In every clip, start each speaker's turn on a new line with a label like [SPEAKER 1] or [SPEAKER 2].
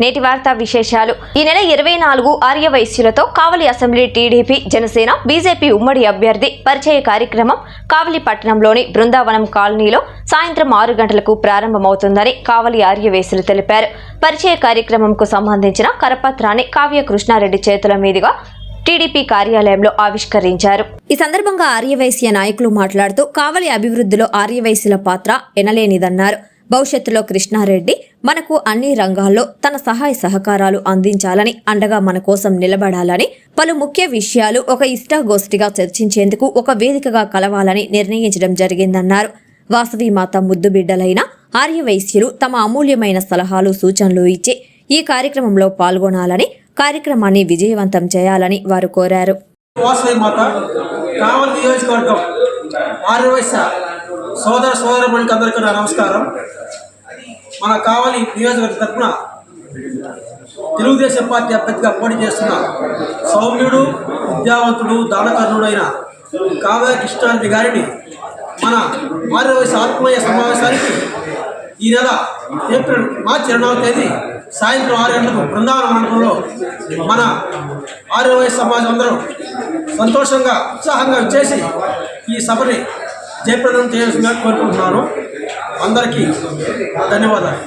[SPEAKER 1] నేటి వార్తా విశేషాలు. ఈ నెల ఇరవై నాలుగు ఆర్యవైశ్యులతో Kavali assembly TDP Janasena BJP ఉమ్మడి అభ్యర్థి పరిచయ కార్యక్రమం కావలి పట్టణంలోని బృందావనం కాలనీలో సాయంత్రం ఆరు గంటలకు ప్రారంభమవుతుందని కావలి ఆర్యవేశులు తెలిపారు. పరిచయ కార్యక్రమంకు సంబంధించిన కరపత్రాన్ని కావ్య కృష్ణారెడ్డి చేతుల మీదుగా టీడీపీ కార్యాలయంలో ఆవిష్కరించారు. ఈ సందర్భంగా ఆర్యవైశ్య నాయకులు మాట్లాడుతూ కావలి అభివృద్ధిలో ఆర్యవైశ్యుల పాత్ర ఎనలేనిదన్నారు. భవిష్యత్తులో కృష్ణారెడ్డి మనకు అన్ని రంగాల్లో తన సహాయ సహకారాలు అందించాలని అండగా మన కోసం నిలబడాలని పలు ముఖ్య విషయాలు ఒక ఇష్టాగోష్ఠిగా చర్చించేందుకు ఒక వేదికగా కలవాలని నిర్ణయించడం జరిగిందన్నారు. వాసవి మాత ముద్దుబిడ్డలైన ఆర్యవైశ్యులు తమ అమూల్యమైన సలహాలు సూచనలు ఇచ్చి ఈ కార్యక్రమంలో పాల్గొనాలని కార్యక్రమాన్ని విజయవంతం చేయాలని వారు కోరారు.
[SPEAKER 2] వాసవి మాత కావలి నియోజకవర్గం ఆర్యవైశ్య సోదర సోదరమణికి అందరికీ నా నమస్కారం. మన కావలి నియోజకవర్గ తరఫున తెలుగుదేశం పార్టీ అభ్యర్థిగా పోటీ చేస్తున్న సౌమ్యుడు విద్యావంతుడు దానకర్ణుడైన కావ్య కృష్ణారెడ్డి గారిని మన ఆర్యవైశ్య ఆత్మీయ సమావేశానికి ఈ నెల ఏప్రిల్ మార్చి రెండవ తేదీ సాయంత్రం ఆరు గంటలకు బృందావన మండలంలో మన ఆర్యవై సమాజం అందరూ సంతోషంగా ఉత్సాహంగా చేసి ఈ సభని జయప్రదం చేయాల్సిందిగా కోరుకుంటున్నాను అందరికీ ధన్యవాదాలు.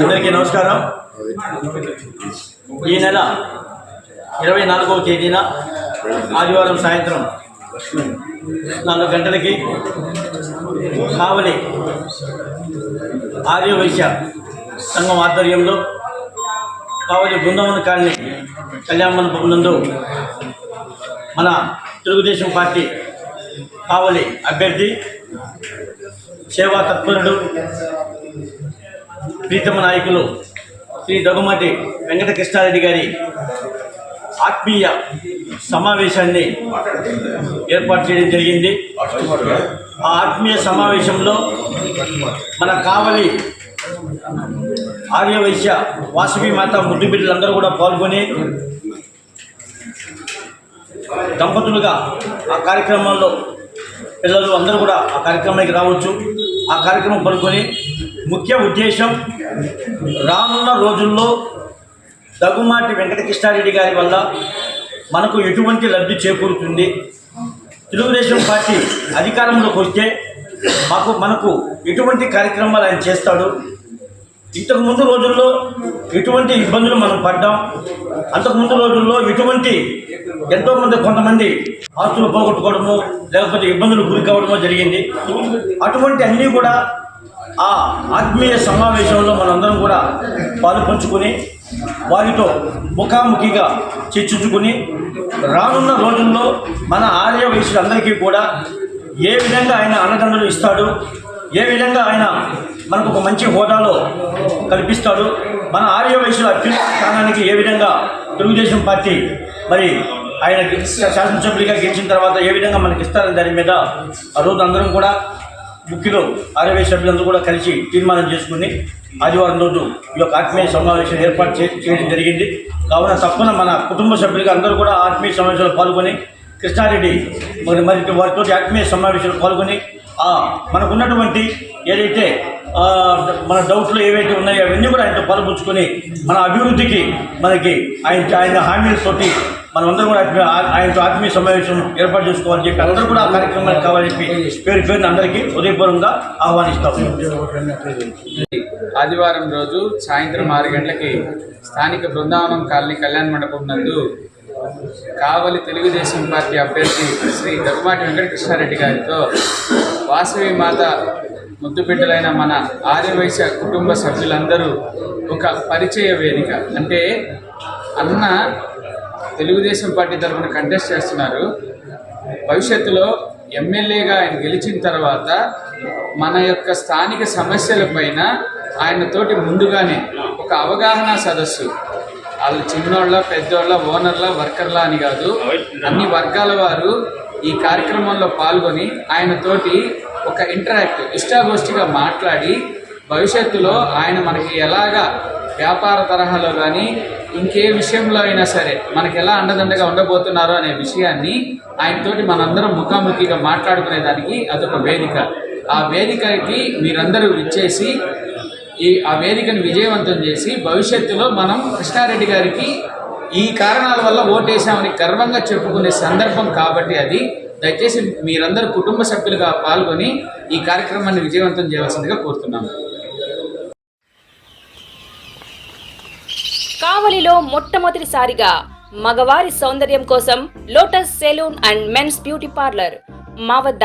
[SPEAKER 3] అందరికీ నమస్కారం. ఈ నెల ఇరవై నాలుగవ తేదీన ఆదివారం సాయంత్రం నాలుగు గంటలకి కావలి ఆర్యవైశ్య సంఘం ఆధ్వర్యంలో కావలి బృందావన కాలనీ కళ్యాణ మండపం నందు మన తెలుగుదేశం పార్టీ కావలి అభ్యర్థి సేవా తత్పరుడు ప్రీతమ నాయకులు శ్రీ దగ్గుమాటి వెంకటకృష్ణారెడ్డి గారి ఆత్మీయ సమావేశాన్ని ఏర్పాటు చేయడం జరిగింది. ఆ ఆత్మీయ సమావేశంలో మన కావలి ఆర్యవైశ్య వాసవి మాత ముద్దు బిడ్డలందరూ కూడా పాల్గొని దంపతులుగా ఆ కార్యక్రమంలో పిల్లలు అందరూ కూడా ఆ కార్యక్రమానికి రావచ్చు. ఆ కార్యక్రమం పాల్గొని ముఖ్య ఉద్దేశం రానున్న రోజుల్లో దగ్గుమాటి వెంకటకృష్ణారెడ్డి గారి వల్ల మనకు ఎటువంటి లబ్ధి చేకూరుతుంది? తెలుగుదేశం పార్టీ అధికారంలోకి వస్తే మాకు మనకు ఎటువంటి కార్యక్రమాలు ఆయన చేస్తాడు? ఇంతకు ముందు రోజుల్లో ఎటువంటి ఇబ్బందులు మనం పడ్డాం? అంతకుముందు రోజుల్లో ఎటువంటి ఎంతోమంది కొంతమంది ఆస్తులు పోగొట్టుకోవడము లేకపోతే ఇబ్బందులు గురి కావడమో జరిగింది. అటువంటి అన్నీ కూడా ఆ ఆత్మీయ సమావేశంలో మనందరం కూడా పాలు పంచుకొని వారితో ముఖాముఖిగా చర్చించుకుని రానున్న రోజుల్లో మన ఆర్య వయసులందరికీ కూడా ఏ విధంగా ఆయన అన్నదండలు ఇస్తాడు ఏ విధంగా ఆయన మనకు ఒక మంచి హోదాలో కల్పిస్తాడు. మన ఆర్య వయసుల అత్యున్నత స్థానానికి ఏ విధంగా తెలుగుదేశం పార్టీ మరి ఆయన శాసనసభ్యులుగా గెలిచిన తర్వాత ఏ విధంగా మనకి ఇస్తారని దాని మీద ఆ రోజు అందరం కూడా ముఖ్యులు ఆర్యవై సభ్యులందరూ కూడా కలిసి తీర్మానం చేసుకుని ఆదివారం రోజు ఈ యొక్క ఆత్మీయ సమావేశం ఏర్పాటు చే- చేయడం జరిగింది. కావున తప్పన మన కుటుంబ సభ్యులుగా అందరూ కూడా ఆత్మీయ సమావేశంలో పాల్గొని కృష్ణారెడ్డి మరి మరి వారితో ఆత్మీయ సమావేశంలో పాల్గొని మనకు మనకున్నటువంటి ఏదైతే మన డౌట్లు ఏవైతే ఉన్నాయో అవన్నీ కూడా ఆయనతో పాల్పంచుకొని మన అభివృద్ధికి మనకి ఆయన ఆయన హామీలతోటి మనమందరం కూడా ఆయనతో ఆత్మీయ సమావేశం ఏర్పాటు చేసుకోవాలని చెప్పి అందరూ కూడా ఆ కార్యక్రమానికి కావాలని చెప్పి పేరు పేరుని అందరికీ ఉదయపూర్వకంగా ఆహ్వానిస్తాం.
[SPEAKER 4] ఆదివారం రోజు సాయంత్రం ఆరు గంటలకి స్థానిక బృందావనం కాలనీ కళ్యాణ మండపం నందు కావలి తెలుగుదేశం పార్టీ అభ్యర్థి శ్రీ దగ్గుమాటి వెంకటకృష్ణారెడ్డి గారితో వాసవి మాత ముద్దుబిడ్డలైన మన ఆర్యవైశ్య కుటుంబ సభ్యులందరూ ఒక పరిచయ వేదిక. అంటే అన్న తెలుగుదేశం పార్టీ తరఫున కంటెస్ట్ చేస్తున్నారు. భవిష్యత్తులో ఎమ్మెల్యేగా ఆయన గెలిచిన తర్వాత మన యొక్క స్థానిక సమస్యల పైన ఆయనతోటి ముందుగానే ఒక అవగాహన సదస్సు వాళ్ళు చిన్నోళ్ళ పెద్దోళ్ళ ఓనర్ల వర్కర్ల అని కాదు. అన్ని వర్గాల వారు ఈ కార్యక్రమంలో పాల్గొని ఆయన తోటి ఒక ఇంటరాక్ట్ ఇష్టాగోష్ఠిగా మాట్లాడి భవిష్యత్తులో ఆయన మనకి ఎలాగా వ్యాపార తరహాలో కానీ ఇంకే విషయంలో అయినా సరే మనకి ఎలా అండదండగా ఉండబోతున్నారో అనే విషయాన్ని ఆయనతోటి మనందరం ముఖాముఖిగా మాట్లాడుకునేదానికి అదొక వేదిక. ఆ వేదికకి మీరందరూ ఇచ్చేసి ఈ ఆ వేదికను విజయవంతం చేసి భవిష్యత్తులో మనం కృష్ణారెడ్డి గారికి ఈ కారణాల వల్ల ఓటేసామని గర్వంగా చెప్పుకునే సందర్భం కాబట్టి అది. దయచేసి మీరందరూ కుటుంబ సభ్యులుగా పాల్గొని ఈ కార్యక్రమాన్ని విజయవంతం చేయవలసిందిగా కోరుతున్నాము
[SPEAKER 5] కావలిలో మొట్టమొదటిసారిగా మగవారి సౌందర్యం కోసం Lotus salon and men's beauty parlour మా వద్ద